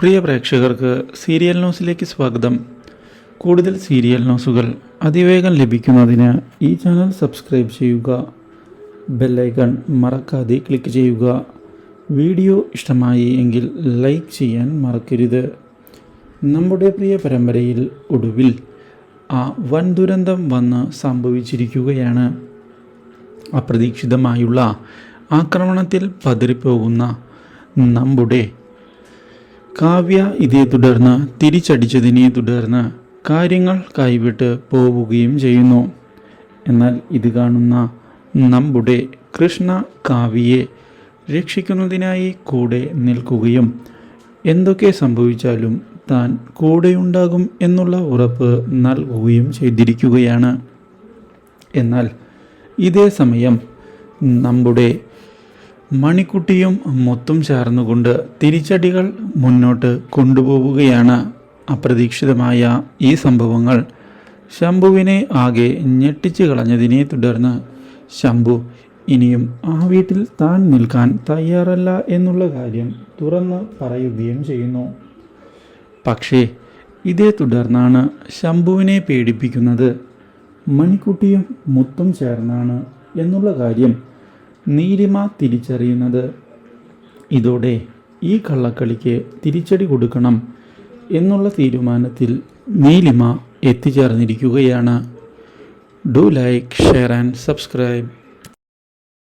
പ്രിയ പ്രേക്ഷകർക്ക് സീരിയൽ ന്യൂസിലേക്ക് സ്വാഗതം. കൂടുതൽ സീരിയൽ ന്യൂസുകൾ അതിവേഗം ലഭിക്കുന്നതിന് ഈ ചാനൽ സബ്സ്ക്രൈബ് ചെയ്യുക. ബെല്ലൈക്കൺ മറക്കാതെ ക്ലിക്ക് ചെയ്യുക. വീഡിയോ ഇഷ്ടമായി എങ്കിൽ ലൈക്ക് ചെയ്യാൻ മറക്കരുത്. നമ്മുടെ പ്രിയ പരമ്പരയിൽ ഒടുവിൽ ആ വൻ ദുരന്തം വന്ന് സംഭവിച്ചിരിക്കുകയാണ്. അപ്രതീക്ഷിതമായുള്ള ആക്രമണത്തിൽ പതിറിപ്പോകുന്ന നമ്മുടെ കാവ്യ ഇതേ തുടർന്ന് തിരിച്ചടിച്ചതിനെ തുടർന്ന് കാര്യങ്ങൾ കൈവിട്ട് പോവുകയും ചെയ്യുന്നു. എന്നാൽ ഇത് കാണുന്ന നമ്മുടെ കൃഷ്ണ കാവ്യയെ രക്ഷിക്കുന്നതിനായി കൂടെ നിൽക്കുകയും എന്തൊക്കെ സംഭവിച്ചാലും താൻ കൂടെയുണ്ടാകും എന്നുള്ള ഉറപ്പ് നൽകുകയും ചെയ്തിരിക്കുകയാണ്. എന്നാൽ ഇതേ സമയം നമ്മുടെ മണിക്കുട്ടിയും മൊത്തം ചേർന്നുകൊണ്ട് തിരിച്ചടികൾ മുന്നോട്ട് കൊണ്ടുപോവുകയാണ് അപ്രതീക്ഷിതമായ ഈ സംഭവങ്ങൾ. ശംഭുവിനെ ആകെ ഞെട്ടിച്ചു കളഞ്ഞതിനെ തുടർന്ന് ശംഭു ഇനിയും ആ വീട്ടിൽ താൻ നിൽക്കാൻ തയ്യാറല്ല എന്നുള്ള കാര്യം തുറന്ന് പറയുകയും ചെയ്യുന്നു. പക്ഷേ ഇതേ തുടർന്നാണ് ശംഭുവിനെ പേടിപ്പിക്കുന്നത്. മണിക്കുട്ടിയും മുത്തും ചേർന്നാണ് എന്നുള്ള കാര്യം നീലിമ തിരിച്ചറിയുന്നത്. ഇതോടെ ഈ കള്ളക്കളിക്ക് തിരിച്ചടി കൊടുക്കണം എന്നുള്ള തീരുമാനത്തിൽ Neelima എത്തിച്ചേർന്നിരിക്കുകയാണ്. Do like share and subscribe.